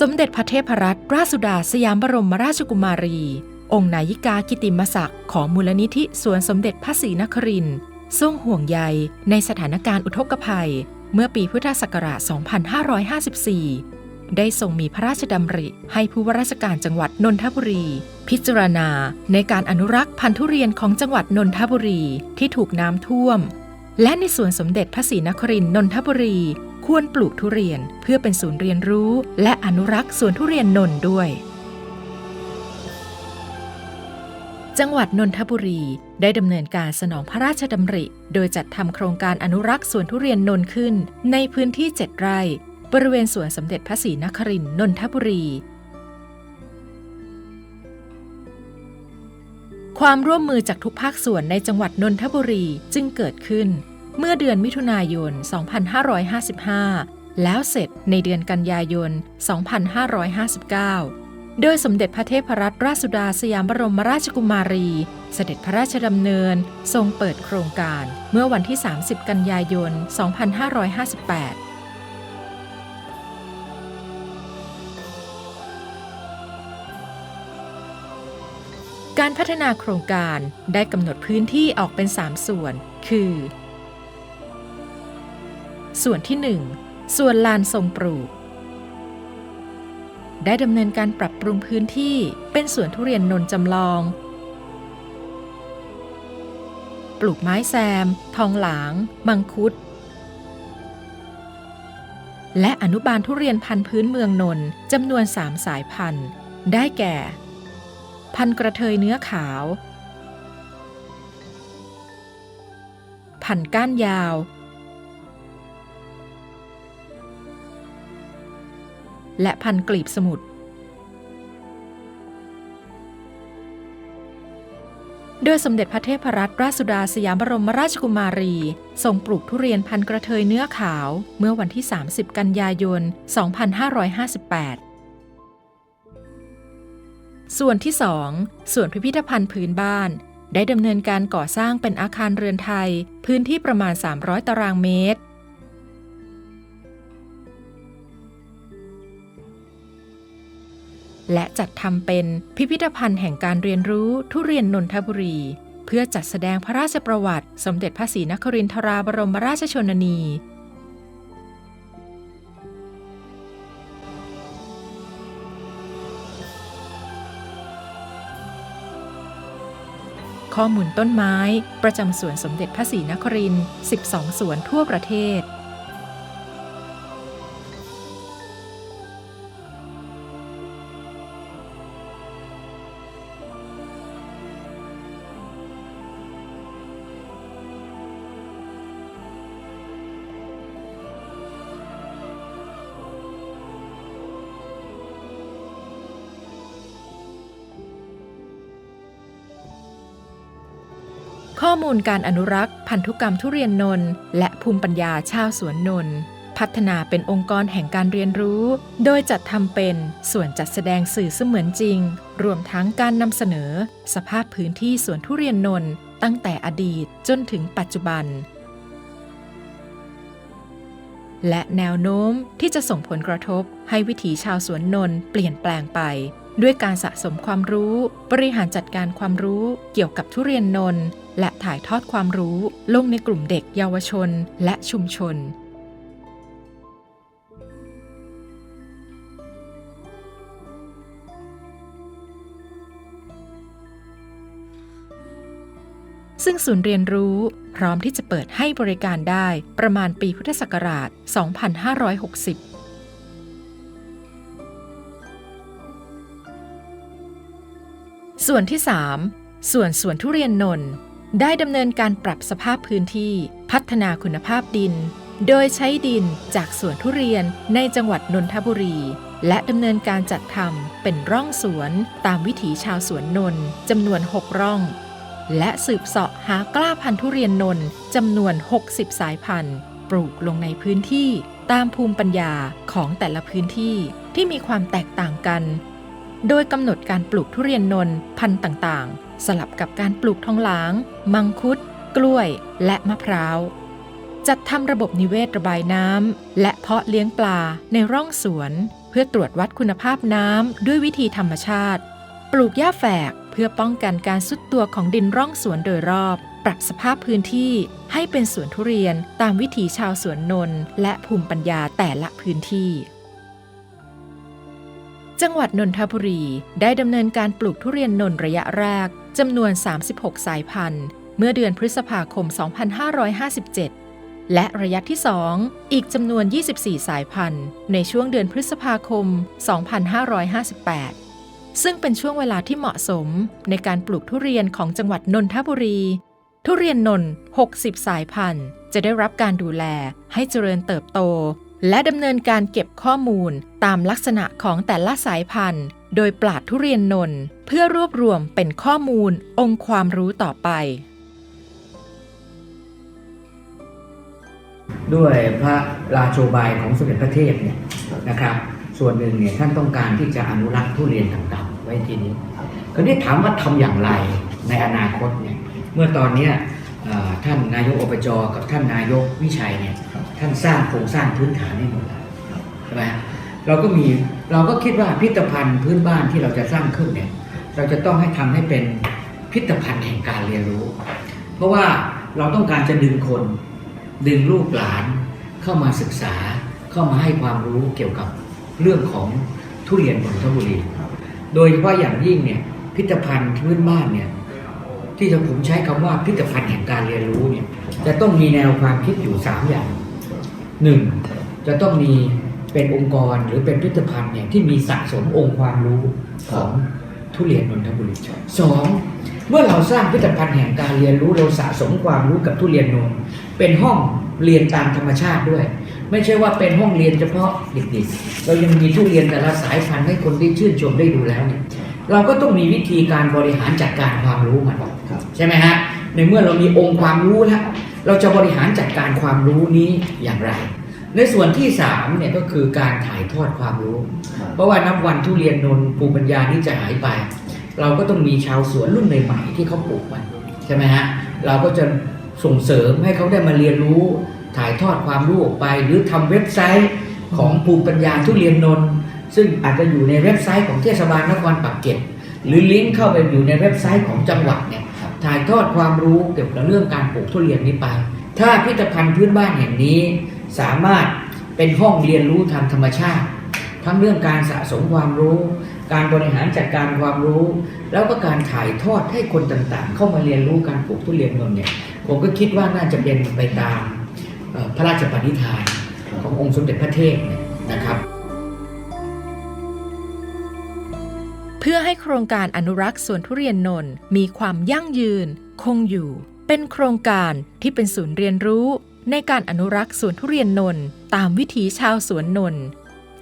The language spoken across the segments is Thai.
สมเด็จพระเทพรัตนราชสุดาสยามบรมราชกุมารี องค์นายิกากิติมศักดิ์ของมูลนิธิสวนสมเด็จพระศรีนครินทร์ทรงห่วงใยในสถานการณ์อุทกภัย เมื่อปีพุทธศักราช 2554 ได้ทรงมีพระราชดำริให้ผู้ว่าราชการจังหวัดนนทบุรี พิจารณาในการอนุรักษ์พันธุ์ทุเรียนของจังหวัดนนทบุรีที่ถูกน้ำท่วม และในสวนสมเด็จพระศรีนครินทร์นนทบุรี ควรปลูกทุเรียนเพื่อเป็นศูนย์เรียนรู้ และอนุรักษ์สวนทุเรียนนนท์ด้วย จังหวัดนนทบุรีได้ดำเนินการสนองพระราชดำริ โดยจัดทำโครงการอนุรักษ์สวนทุเรียนนนท์ขึ้น ในพื้นที่ 7 ไร่ บริเวณสวนสมเด็จพระศรีนครินทร์นนทบุรี ความร่วมมือจากทุกภาคส่วนในจังหวัดนนทบุรีจึงเกิดขึ้น เมื่อเดือนมิถุนายน 2555 แล้วเสร็จในเดือนกันยายน 2559 โดยสมเด็จพระเทพรัตนราชสุดาสยามบรมราชกุมารี เสด็จพระราชดำเนินทรงเปิดโครงการเมื่อวันที่ 30 กันยายน 2558การพัฒนาโครงการได้กำหนดพื้นที่ออกเป็น 3 ส่วน คือ ส่วนที่1ส่วนลานทรงปลูก ได้ดำเนินการปรับปรุงพื้นที่เป็นสวนทุเรียนนนจำลอง ปลูกไม้แซม ทองหลาง มังคุด และอนุบาลทุเรียนพันธุ์พื้นเมืองนนจำนวน3สายพันธุ์ ได้แก่ พันธุ์กระเทยเนื้อขาว พันธุ์ก้านยาว และพันกลีบสมุทรโดยสมเด็จพระเทพรัตนราชสุดาสยามบรมราชกุมารี ทรงปลูกทุเรียนพันกระเทยเนื้อขาวเมื่อวันที่ 30 กันยายน 2558 ส่วนที่ 2 ส่วนพิพิธภัณฑ์พื้นบ้าน ได้ดำเนินการก่อสร้างเป็นอาคารเรือนไทย พื้นที่ประมาณ 300 ตารางเมตร และจัดทำเป็นพิพิธภัณฑ์แห่งการเรียนรู้ทุเรียนนนทบุรี เพื่อจัดแสดงพระราชประวัติ สมเด็จพระศรีนครินทราบรมราชชนนี ข้อมูลต้นไม้ ประจำสวนสมเด็จพระศรีนครินทร์12 สวนทั่วประเทศ ข้อมูลการอนุรักษ์ พันธุกรรมทุเรียนนนท์และภูมิปัญญาชาวสวนนนท์พัฒนาเป็นองค์กรแห่งการเรียนรู้ โดยจัดทำเป็นส่วนจัดแสดงสื่อเสมือนจริง รวมทั้งการนำเสนอ สภาพพื้นที่สวนทุเรียนนนท์ตั้งแต่อดีตจนถึงปัจจุบัน และแนวโน้มที่จะส่งผลกระทบให้วิถีชาวสวนนนท์เปลี่ยนแปลงไป ด้วยการสะสมความรู้ บริหารจัดการความรู้เกี่ยวกับทุเรียนนนท์และถ่ายทอดความรู้ลงในกลุ่มเด็กเยาวชนและชุมชน ซึ่งศูนย์เรียนรู้พร้อมที่จะเปิดให้บริการได้ประมาณปีพุทธศักราช 2560 ส่วนที่ 3 ส่วนสวนทุเรียนนนท์ได้ดำเนินการปรับสภาพพื้นที่ พัฒนาคุณภาพดิน โดยใช้ดินจากสวนทุเรียนในจังหวัดนนทบุรี และดำเนินการจัดทำเป็นร่องสวนตามวิถีชาวสวนนนท์จำนวน 6 ร่อง และสืบเสาะหากล้าพันธุ์ทุเรียนนนท์จำนวน 60 สายพันธุ์ ปลูกลงในพื้นที่ตามภูมิปัญญาของแต่ละพื้นที่ที่มีความแตกต่างกัน โดยกำหนดการปลูกทุเรียนนนพันธุ์ต่างๆ สลับกับการปลูกทองหลาง มังคุด กล้วย และมะพร้าว จัดทำระบบนิเวศระบายน้ำและเพาะเลี้ยงปลาในร่องสวน เพื่อตรวจวัดคุณภาพน้ำด้วยวิธีธรรมชาติ ปลูกหญ้าแฝกเพื่อป้องกันการสุดตัวของดินร่องสวนโดยรอบ ปรับสภาพพื้นที่ให้เป็นสวนทุเรียนตามวิถีชาวสวนนนและภูมิปัญญาแต่ละพื้นที่ จังหวัดนนทบุรีได้ดำเนินการปลูกทุเรียนนนระยะแรกจำนวน 36 สายพันธุ์ เมื่อเดือนพฤษภาคม 2557 และระยะที่ 2 อีกจำนวน 24 สายพันธุ์ ในช่วงเดือนพฤษภาคม 2558 ซึ่งเป็นช่วงเวลาที่เหมาะสมในการปลูกทุเรียนของจังหวัดนนทบุรี ทุเรียนนน 60 สายพันธุ์ จะได้รับการดูแลให้เจริญเติบโต และดำเนินการเก็บข้อมูลตามลักษณะของแต่ละสายพันธุ์ โดยปลาดทุเรียนนนท์เพื่อรวบรวมเป็นข้อมูลองค์ความรู้ต่อไป ด้วยพระราโชบายของสมเด็จพระเทพเนี่ยนะครับ ส่วนหนึ่งเนี่ยท่านต้องการที่จะอนุรักษ์ทุเรียนต่างๆ ไว้ที่นี้คราวนี้ถามว่าทำอย่างไรในอนาคตเนี่ยเมื่อตอนเนี้ย ท่านนายกอบจกับท่านนายกวิชัยเนี่ยท่านสร้างโครงสร้างพื้นฐานให้หมดแล้วใช่ไหมเราก็มีเราก็คิดว่าพิพิธภัณฑ์พื้นบ้านที่เราจะสร้างขึ้นเนี่ยเราจะต้องให้ทำให้เป็นพิพิธภัณฑ์แห่งการเรียนรู้ เพราะว่าเราต้องการจะดึงคน ดึงลูกหลานเข้ามาศึกษาเข้ามาให้ความรู้เกี่ยวกับเรื่องของทุเรียนนนทบุรีโดยเฉพาะอย่างยิ่งเนี่ยพิพิธภัณฑ์พื้นบ้านเนี่ย ที่จะผมใช้คำว่าพิพิธภัณฑ์แห่งการเรียนรู้เนี่ยจะต้องมีแนวความคิดอยู่ 3 อย่างหนึ่งจะต้องมีเป็นองค์กรหรือเป็นพิพิธภัณฑ์เนี่ยที่มีสะสมองค์ความรู้ของทุเรียนนนทบุรีสองเมื่อเราสร้างพิพิธภัณฑ์แห่งการเรียนรู้เราสะสมความรู้กับทุเรียนนนเป็นห้องเรียนตามธรรมชาติด้วย ไม่ใช่ว่าเป็นห้องเรียนเฉพาะเด็กๆเรายังมีทุเรียนแต่ละสายพันธุ์ให้คนได้ชื่นชมได้ดูแล้วเนี่ย เราก็ต้องมีวิธีการบริหารจัดการความรู้มันใช่ไหมฮะในเมื่อเรามีองค์ความรู้แล้วเราจะบริหารจัดการความรู้นี้อย่างไร ในส่วนที่สามเนี่ยก็คือการถ่ายทอดความรู้ เพราะว่านับวันทุเรียนนนท์ภูมิปัญญานี่จะหายไป เราก็ต้องมีชาวสวนรุ่นใหม่ๆที่เขาปลูกมันใช่ไหมฮะเราก็จะส่งเสริมให้เขาได้มาเรียนรู้ถ่ายทอดความรู้ออกไป หรือทำเว็บไซต์ของภูมิปัญญาทุเรียนนนท์ ซึ่งอาจจะอยู่ในเว็บไซต์ของเทศบาลนครปากเกร็ดหรือลิงก์เข้าไปอยู่ในเว็บไซต์ของจังหวัดเนี่ยถ่ายทอดความรู้เกี่ยวกับเรื่องการปลูกทุเรียนนี้ไป ถ้าพิพิธภัณฑ์พื้นบ้านแห่งนี้ สามารถเป็นห้องเรียนรู้ทางธรรมชาติ ทั้งเรื่องการสะสมความรู้ การบริหารจัดการความรู้ แล้วก็การถ่ายทอดให้คนต่างๆ เข้ามาเรียนรู้การปลูกทุเรียนนนท์เนี่ยผมก็คิดว่าน่าจะเป็นไปตามเอ่อพระราชปณิธานขององค์สมเด็จพระเทพเนี่ย เพื่อให้โครงการอนุรักษ์สวนทุเรียนนนท์มีความยั่งยืน คงอยู่ เป็นโครงการที่เป็นศูนย์เรียนรู้ ในการอนุรักษ์สวนทุเรียนนนท์ตามวิถีชาวสวนนนท์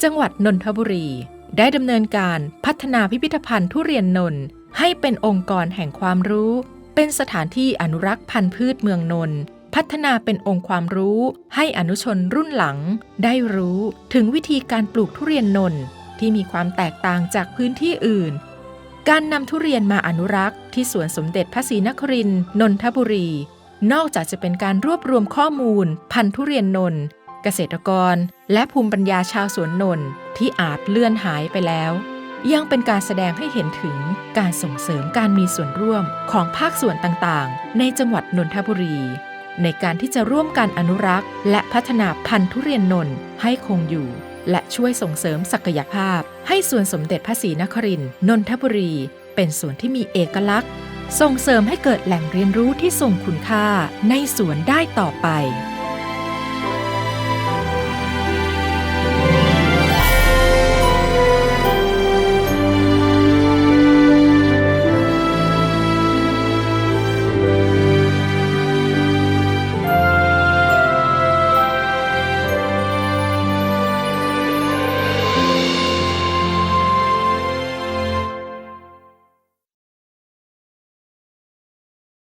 จังหวัดนนทบุรี ได้ดำเนินการพัฒนาพิพิธภัณฑ์ทุเรียนนนท์ให้เป็นองค์กรแห่งความรู้ เป็นสถานที่อนุรักษ์พันธุ์พืชเมืองนนท์พัฒนาเป็นองค์ความรู้ให้อนุชนรุ่นหลัง ได้รู้ถึงวิธีการปลูกทุเรียนนนท์ ที่มีความแตกต่างจากพื้นที่อื่น การนำทุเรียนมาอนุรักษ์ที่สวนสมเด็จพระศรีนครินนนทบุรี นอกจากจะเป็นการรวบรวมข้อมูล พันธุ์ทุเรียนนนท์เกษตรกร และภูมิปัญญาชาวสวนนนท์ที่อาจเลื่อนหายไปแล้ว ยังเป็นการแสดงให้เห็นถึงการส่งเสริมการมีส่วนร่วมของภาคส่วนต่างๆ ในจังหวัดนนทบุรีในการที่จะร่วมกันอนุรักษ์ และพัฒนาพันธุ์ทุเรียนนนท์ให้คงอยู่ และช่วยส่งเสริมศักยภาพ ให้สวนสมเด็จพระศรีนครินทร์นนทบุรี เป็นสวนที่มีเอกลักษณ์ ส่งเสริมให้เกิดแหล่งเรียนรู้ที่ทรงคุณค่าในสวนได้ต่อไป